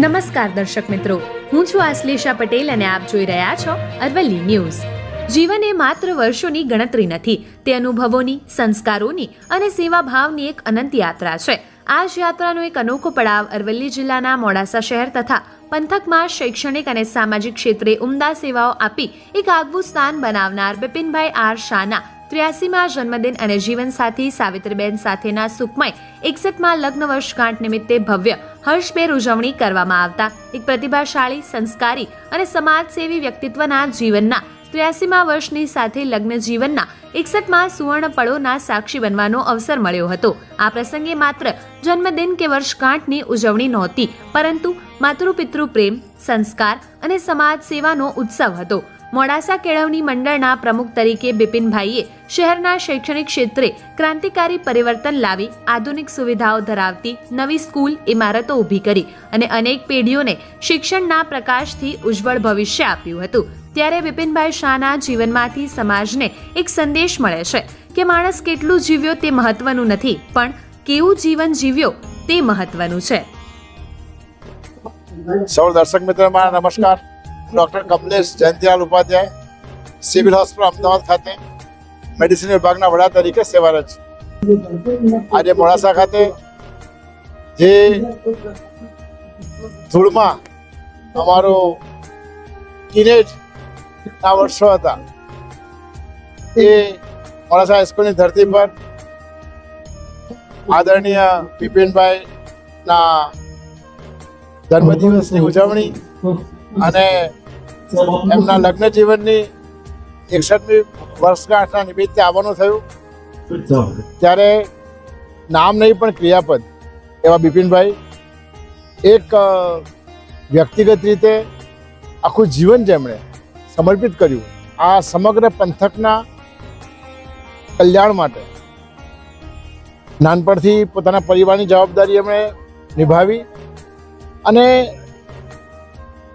નમસ્કાર દર્શક મિત્રો. હું છું આશ્લેષા પટેલ અને આપ જોઈ રહ્યા છો અરવલ્લી ન્યૂઝ. જીવન એ માત્ર વર્ષોની ગણતરી નથી, તે અનુભવોની, સંસ્કારોની અને સેવાભાવની એક અનંત યાત્રા છે. આ જ યાત્રાનો એક અનોખો પડાવ અરવલ્લી જિલ્લાના મોડાસા શહેર તથા પંથકમાં શૈક્ષણિક અને સામાજિક ક્ષેત્રે ઉમદા સેવાઓ આપી એક આગવું સ્થાન બનાવનાર બિપિનભાઈ આર શાહના ત્ર્યાસીમાં જન્મદિન અને જીવનસાથી સાવિત્રીબેન સાથેના સુખમય એકસઠમાં લગ્ન વર્ષગાંઠ નિમિત્તે ભવ્ય હર્ષભેર ઉજવણી કરવામાં આવતા. એક પ્રતિભાશાળી, સંસ્કારી અને સમાજસેવી વ્યક્તિત્વના જીવનના ત્ર્યાસીમાં વર્ષની સાથે લગ્ન જીવનના એકસઠમાં સુવર્ણ પળોના સાક્ષી બનવાનો અવસર મળ્યો હતો. આ પ્રસંગે માત્ર જન્મદિન કે વર્ષગાંઠની ઉજવણી નહોતી, પરંતુ માતૃપિતૃ પ્રેમ, સંસ્કાર અને સમાજ સેવાનો ઉત્સવ હતો. મોડાસા કેળવણી મંડળના પ્રમુખ તરીકે બિપિનભાઈએ શહેરના શૈક્ષણિક ક્ષેત્રે ક્રાંતિકારી પરિવર્તન લાવી આધુનિક સુવિધાઓ ધરાવતી નવી સ્કૂલ, ઇમારતો ઊભી કરી અને અનેક પેઢીઓને શિક્ષણના પ્રકાશથી ઉજ્જવળ ભવિષ્ય આપ્યું હતું. ત્યારે બિપિનભાઈ શાહના જીવનમાંથી સમાજને એક સંદેશ મળે છે કે માણસ કેટલું જીવ્યો તે મહત્વનું નથી, પણ કેવું જીવન જીવ્યો તે મહત્વનું છે. સૌ દર્શક મિત્રો નમસ્કાર. Doctor Kamlesh Jayantilal Upadhyay, civil hospital Ahmedabad ખાતે, મેડિસિન વિભાગના વડા તરીકે સેવારત છે. આજે મોડાસા ખાતે જે ધૂળમાં અમારો કિનેટના વર્ષો હતા, એ મોડાસા હાઈસ્કૂલની ધરતી પર આદરણીય બિપિનભાઈના જન્મદિવસની ઉજવણી અને એમના લગ્ન જીવનની એકસઠમી વર્ષગાંઠના નિમિત્તે આવવાનું થયું. ત્યારે નામ નહીં, પણ ક્રિયાપદ એવા બિપિનભાઈ એક વ્યક્તિગત રીતે આખું જીવન જેમણે સમર્પિત કર્યું. આ સમગ્ર પંથકના કલ્યાણ માટે નાનપણથી પોતાના પરિવારની જવાબદારી એમણે નિભાવી અને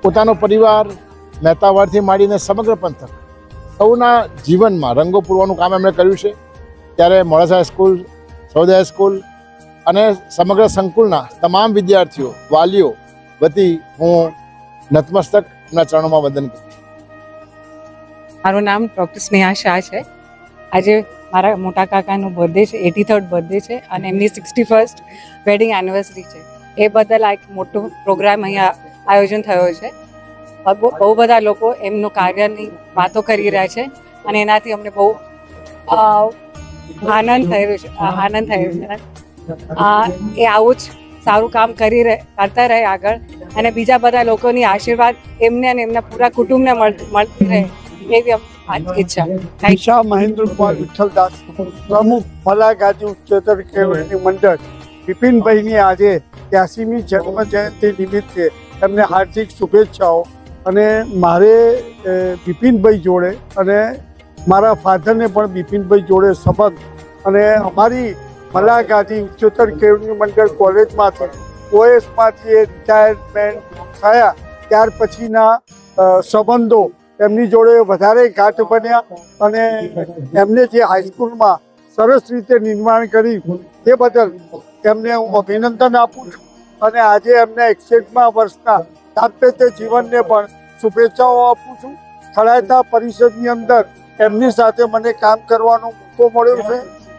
પોતાનો પરિવાર મહેતાવાડથી માંડીને સમગ્ર પંથક. સૌના જીવનમાં રંગો પૂરવાનું કામ એમણે કર્યું છે. ત્યારે મોડાસા હાઈસ્કૂલ સૌદય હાઈસ્કૂલ અને સમગ્ર સંકુલના તમામ વિદ્યાર્થીઓ, વાલીઓ વતી હું નતમસ્તક એમના ચરણોમાં વંદન કરું છું. મારું નામ ડૉક્ટર સ્નેહા શાહ છે. આજે મારા મોટા કાકાનો બર્થડે છે એટી થર્ડ બર્થડે છે અને એમની સિક્સટી ફર્સ્ટ વેડિંગ એનિવર્સરી છે. એ બદલ આ એક મોટો પ્રોગ્રામ અહીંયા આયોજન થયો છે. બહુ બધા લોકો એમનું કાર્યની વાતો કરી રહ્યા છે અને એનાથી અમને બહુ આનંદ થયો છે. આનંદ થયો છે. એ આવું જ સારું કામ કરી રહે, કરતા રહે આગળ. અને બીજા બધા લોકોની આશીર્વાદ એમને અને એમના પૂરા કુટુંબને મળતી રહે એવી ઈચ્છા મહેન્દ્ર કુમાર વિઠ્ઠલદાસ, પ્રમુખ મલાગાજી ઉચ્ચતર કેળવણી મંડળ બિપિનભાઈની આજે ત્યાસીમી જન્મ જયંતિ નિમિત્તે એમને હાર્દિક શુભેચ્છાઓ અને મારે બિપિનભાઈ જોડે અને મારા ફાધરને પણ બિપિનભાઈ જોડે સંબંધ અને અમારી મલાકાતી ઉચ્ચતર કેળવણી મંડળ કોલેજમાંથી ઓએસમાંથી એ રિટાયરમેન્ટ થયા, ત્યાર પછીના સંબંધો એમની જોડે વધારે ગાંઠ બન્યા અને એમને જે હાઈસ્કૂલમાં સરસ રીતે નિર્માણ કરી તે બદલ એમને હું અભિનંદન આપું છું અને આજે એમને એકસઠમા વર્ષના દાંપત્ય જીવનને પણ શુભેચ્છાઓ આપું છું. થળાયતા પરિષદની અંદર એમની સાથે મને કામ કરવાનો મોકો મળ્યો છે.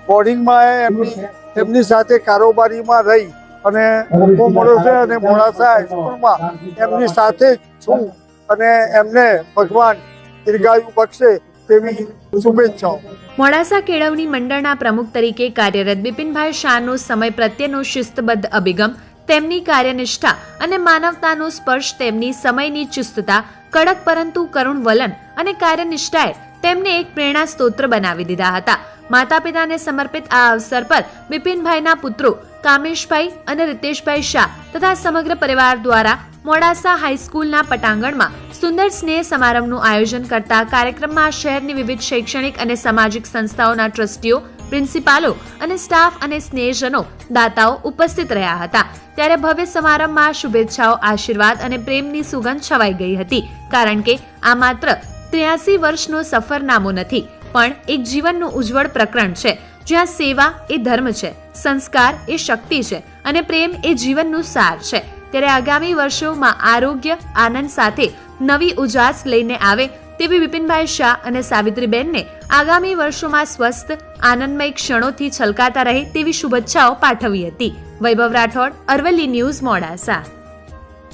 બોર્ડિંગમાં એમની એમની સાથે કારોબારીમાં રહી અને મોકો મળ્યો છે અને મોડાસા હાઈસ્કૂલમાં એમની સાથે છું અને એમને ભગવાન દીર્ઘાયુ બક્ષે તેવી શુભેચ્છાઓ. મોડાસા કેળવણી મંડળના પ્રમુખ તરીકે કાર્યરત બિપિનભાઈ શાહનો સમય પ્રત્યેનો શિસ્તબદ્ધ અભિગમ તેમની કાર્યનિષ્ઠા અને માનવતાનો સ્પર્શ તેમની સમયની ચુસ્તતા, કડક પરંતુ કરુણ વલણ અને કાર્યનિષ્ઠાએ તેમને એક પ્રેરણા સ્તોત્ર બનાવી દીધા હતા. માતા પિતાને સમર્પિત આ અવસર પર બિપિનભાઈના પુત્રો કામેશભાઈ અને રીતેશભાઈ શાહ તથા સમગ્ર પરિવાર દ્વારા મોડાસા હાઈસ્કૂલના પટાંગણમાં સુંદર સ્નેહ સમારંભનું આયોજન કરતા કાર્યક્રમમાં શહેરની વિવિધ શૈક્ષણિક અને સામાજિક સંસ્થાઓના ટ્રસ્ટીઓ પ્રિન્સિપાલો અને સ્ટાફ અને સ્નેહજનો દાતાઓ ઉપસ્થિત રહ્યા હતા. ત્યારે ભવ્ય સમારંભમાં શુભેચ્છાઓ, આશીર્વાદ અને પ્રેમની સુગંધ છવાઈ ગઈ હતી. કારણ કે આ માત્ર ત્ર્યાસી વર્ષનો સફરનામો નથી, પણ એક જીવનનું ઉજ્જવળ પ્રકરણ છે. જ્યાં સેવા એ ધર્મ છે, સંસ્કાર એ શક્તિ છે અને પ્રેમ એ જીવનનું સાર છે. ત્યારે આગામી વર્ષોમાં આરોગ્ય, આનંદ સાથે નવી ઉજાસ લઈને આવે તેવી વિપિનભાઈ શાહ અને સાવિત્રીબેનને આગામી વર્ષોમાં સ્વસ્થ, આનંદમય ક્ષણોથી છલકાતા રહે તેવી શુભેચ્છાઓ પાઠવી હતી. વૈભવ રાઠોડ, અરવલ્લી ન્યૂઝ, મોડાસા.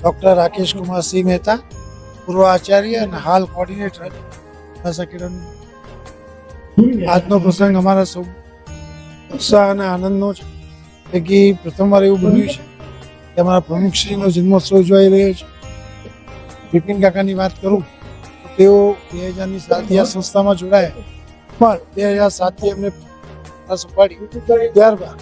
ડોક્ટર રાકેશ કુમાર સિંહ મહેતા, પૂર્વ આચાર્ય અને હાલ કોર્ડિનેટર આજનો પ્રસંગ અમારા સૌ ઉત્સાહ અને આનંદનો છે. પૈકી પ્રથમવાર એવું બન્યું છે કે અમારા પ્રમુખશ્રીનો જન્મોત્સવ ઉજવાઈ રહ્યો છે. બિપિન કાકાની વાત કરું તેઓ બે હજારની સાલથી આ સંસ્થામાં જોડાયા. પણ બે હજાર સાતથી એમને સંભાળી ત્યારબાદ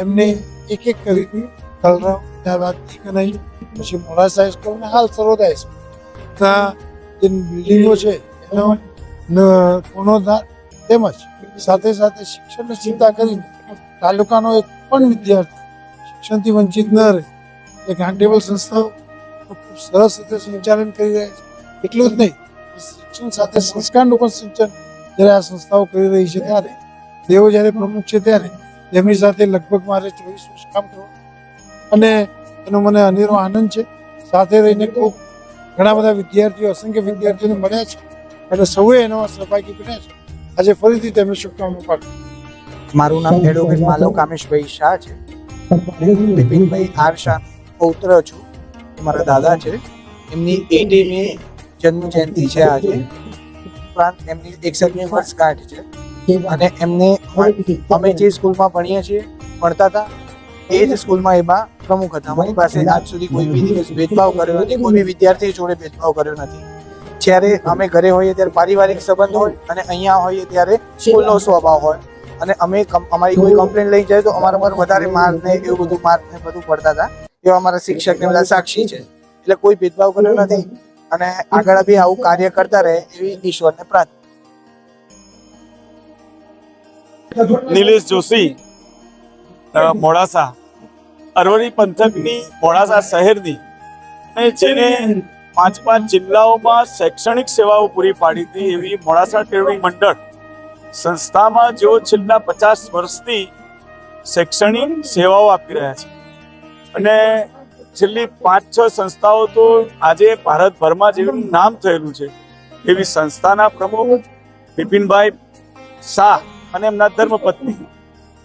એમને એક એક કરી કલરાવ ત્યારબાદ કનાઈ પછી મોડાસા હાઈસ્કૂલ અને હાલ સરોદા હાઈસ્કૂલ ત્યાં જે બિલ્ડિંગો છે, એનો ન- તેમજ સાથે સાથે શિક્ષણની ચિંતા કરીને તાલુકાનો એક પણ વિદ્યાર્થી શિક્ષણથી વંચિત ન રહે. એ ગ્રાન્ટેબલ સંસ્થાઓ સરસ રીતે સંચાલન કરી રહ્યા છે. એટલું જ નહીં, શિક્ષણ સાથે સંસ્કારનું પણ સિંચન જ્યારે આ સંસ્થાઓ કરી રહી છે ત્યારે. તેઓ જ્યારે પ્રમુખ છે ત્યારે તેમની સાથે લગભગ મારે ચોવીસ વર્ષ કામ કરવું અને એનો મને અનેરો આનંદ છે. સાથે રહીને ખૂબ ઘણા બધા વિદ્યાર્થીઓ, અસંખ્ય વિદ્યાર્થીઓને મળ્યા છે. અને સૌએ એનો સહભાગી બન્યા છે. આજે ફરીથી તેમને શુભકામના પાઠવું. મારું નામ એડવોકેટ માલવ કામેશભાઈ શાહ છે. બિપિનભાઈ આર શાહ પૌત્ર છું. મારા દાદા છે. એમની એટીમી જન્મ જયંતિ છે આજે. ઉપરાંત એમની એકસઠમી વર્ષગાંઠ છે. અને એમને અમે જે સ્કૂલમાં ભણીએ છીએ ભણતા હતા એ જ સ્કૂલમાં એમાં પ્રમુખ હતા. અમારી પાસે આજ સુધી કોઈ બી દિવસ ભેદભાવ કર્યો નથી કોઈ બી વિદ્યાર્થી જોડે ભેદભાવ કર્યો નથી. જ્યારે અમે ઘરે હોઈએ ત્યારે પારિવારિક સંબંધ હોય અને અહીંયા હોઈએ ત્યારે સ્કૂલનો સ્વભાવ હોય. અને અમે અમારી કોઈ કમ્પ્લેન લઈ જાય તો અમારા પર વધારે માર ને એવું બધું માર ને બધું પડતા હતા. એવા અમારા શિક્ષક ને બધા સાક્ષી છે. એટલે કોઈ ભેદભાવ કર્યો નથી. અને આગળ બી આવું કાર્ય કરતા રહે એવી ઈશ્વરને પ્રાર્થના. નિલેશ જોશી મોડાસા. અરવલ્લી પંથકની મોડાસા શહેરની જેને પાંચ પાંચ જિલ્લાઓમાં શૈક્ષણિક સેવાઓ પૂરી પાડી હતી એવી મોડાસા કેળવણી મંડળ સંસ્થામાં જેઓ છેલ્લા પચાસ વર્ષથી શૈક્ષણિક સેવાઓ આપી રહ્યા છે. અને છેલ્લી પાંચ છ સંસ્થાઓ તો આજે ભારતભરમાં જેનું નામ થયેલું છે. એવી સંસ્થાના પ્રમુખ બિપિનભાઈ શાહ અને એમના ધર્મપત્ની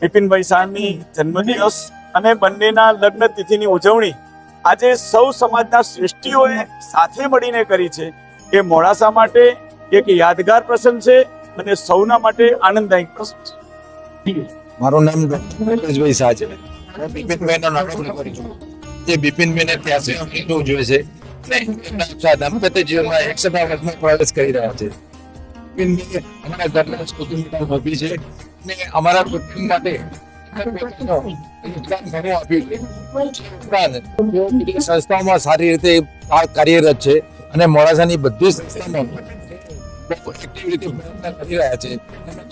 બિપિનભાઈ શાહની જન્મદિવસ અને બંનેના લગ્ન તિથિની ઉજવણી આજે સૌ સમાજના શ્રેષ્ઠીઓએ સાથે મળીને કરી છે. એ મોડાસા માટે એક યાદગાર પ્રસંગ છે અને સૌના માટે આનંદદાયક પ્રસંગ છે. મારું નામ ડોક્ટર શાહ છે. જે બિપિનભાઈને ત્યાંસી અંકિત ઉજવે છે. દાંપત્ય જીવનમાં છે. અમારા કુટુંબ માટે સંસ્થાઓમાં સારી રીતે કાર્યરત છે અને મોડાસાની બધી સંસ્થામાં રીતે કરી રહ્યા છે.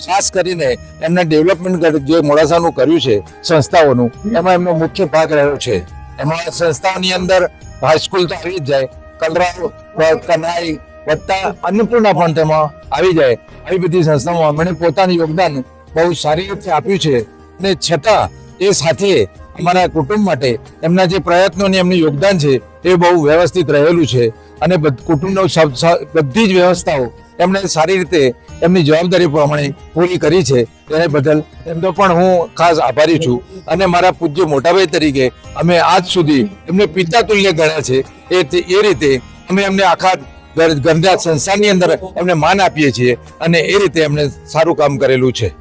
ખાસ કરીને એમના ડેવલપમેન્ટ જે મોડાસાનું કર્યું છે, સંસ્થાઓનું, એમાં એમનો મુખ્ય ભાગ રહ્યો છે. એમાં સંસ્થાઓની અંદર હાઈસ્કૂલ તો આવી જ જાય. કલરાવ કનાઈ વત્તા અન્નપૂર્ણા પણ તેમાં આવી જાય. આવી બધી સંસ્થાઓમાં મને પોતાનું યોગદાન બહુ સારી રીતે આપ્યું છે. અને છતાં એ સાથે અમારા કુટુંબ માટે એમના જે પ્રયત્નો અને એમનું યોગદાન છે એ બહુ વ્યવસ્થિત રહેલું છે. અને કુટુંબનો બધી જ વ્યવસ્થાઓ એમણે સારી રીતે એમની જવાબદારી પ્રમાણે પૂરી કરી છે. તેને બદલ એમનો પણ હું ખાસ આભારી છું. અને મારા પૂજ્ય મોટાભાઈ તરીકે અમે આજ સુધી એમને પિતા તુલ્ય ગણ્યા છે. એ એ રીતે અમે એમને આખા ગંધા સંસ્થાની અંદર એમને માન આપીએ છીએ અને એ રીતે એમણે સારું કામ કરેલું છે.